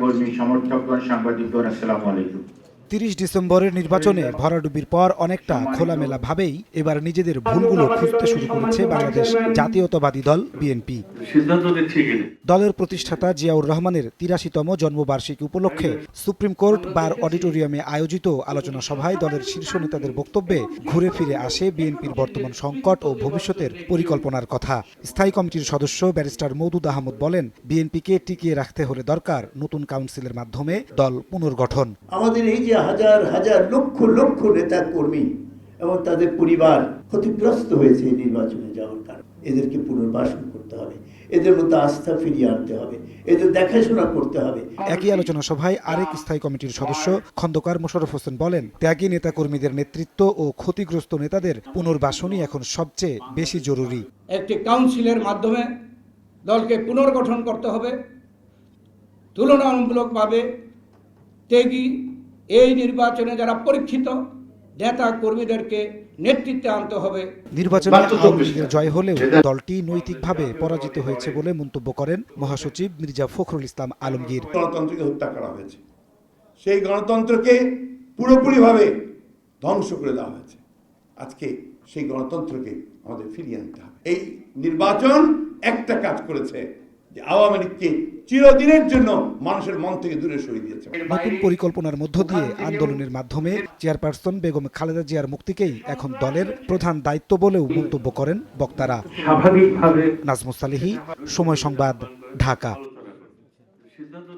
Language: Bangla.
কর্মী সমর্থকগণ সাংবাদিকগণ আসসালামু আলাইকুম। তিরিশ ডিসেম্বরের নির্বাচনে ভরাডুবির পর অনেকটা খোলামেলা ভাবেই এবার নিজেদের ভুলগুলো খুঁজতে শুরু করেছে বাংলাদেশ জাতীয়তাবাদী দল বিএনপি। দলের প্রতিষ্ঠাতা জিয়াউর রহমানের তিরাশিতম জন্মবার্ষিকী উপলক্ষে সুপ্রিম কোর্ট বার অডিটোরিয়ামে আয়োজিত আলোচনা সভায় দলের শীর্ষ নেতাদের বক্তব্যে ঘুরে ফিরে আসে বিএনপির বর্তমান সংকট ও ভবিষ্যতের পরিকল্পনার কথা। স্থায়ী কমিটির সদস্য ব্যারিস্টার মৌদুদ আহমদ বলেন বিএনপিকে টিকিয়ে রাখতে হলে দরকার নতুন কাউন্সিলের মাধ্যমে দল পুনর্গঠন। আমাদের এই যে হাজার হাজার লক্ষ লক্ষ নেতা কর্মী এবং তাদের পরিবার ক্ষতিগ্রস্ত হয়েছে এই নির্বাচনে যাওয়ার কারণে। এদেরকে পুনর্বাসন করতে হবে। এদের মধ্যে আস্থা ফিরিয়ে আনতে হবে। এদের দেখাশোনা করতে হবে। একই আলোচনা সভায় আরেক স্থায়ী কমিটির সদস্য খন্দকার মোশাররফ হোসেন বলেন ত্যাগী নেতাকর্মীদের নেতৃত্ব ও ক্ষতিগ্রস্ত নেতাদের পুনর্বাসনই এখন সবচেয়ে বেশি জরুরি। একটি কাউন্সিলের মাধ্যমে দলকে পুনর্গঠন করতে হবে। তুলনামূলকভাবে ত্যাগী এই নির্বাচনে যারা পরীক্ষিত নেতা কর্মীদেরকে নেতৃত্বে আনতে হবে। নির্বাচনে আওয়ামী লীগের জয় হলেও দলটি নৈতিকভাবে পরাজিত হয়েছে বলে মন্তব্য করেন মহাসচিব মির্জা ফখরুল ইসলাম আলমগীর। গণতন্ত্রকে হত্যা করা হয়েছে। সেই গণতন্ত্রকে পুরোপুরিভাবে ধ্বংস করে দেওয়া হয়েছে। আজকে সেই গণতন্ত্রকে আমাদের ফিরিয়ে আনতে হবে। এই নির্বাচন একটা কাজ করেছে। যে আওয়ামী লীগকে চিরদিনের জন্য মানুষের মন থেকে দূরে সরিয়ে দিয়েছে। নতুন পরিকল্পনার মধ্য দিয়ে আন্দোলনের মাধ্যমে চেয়ারপারসন বেগম খালেদা জিয়ার মুক্তিকেই এখন দলের প্রধান দায়িত্ব বলেও মন্তব্য করেন বক্তারা। স্বাভাবিকভাবে নাজমুস সালেহি সময় সংবাদ ঢাকা। সিদ্ধান্ত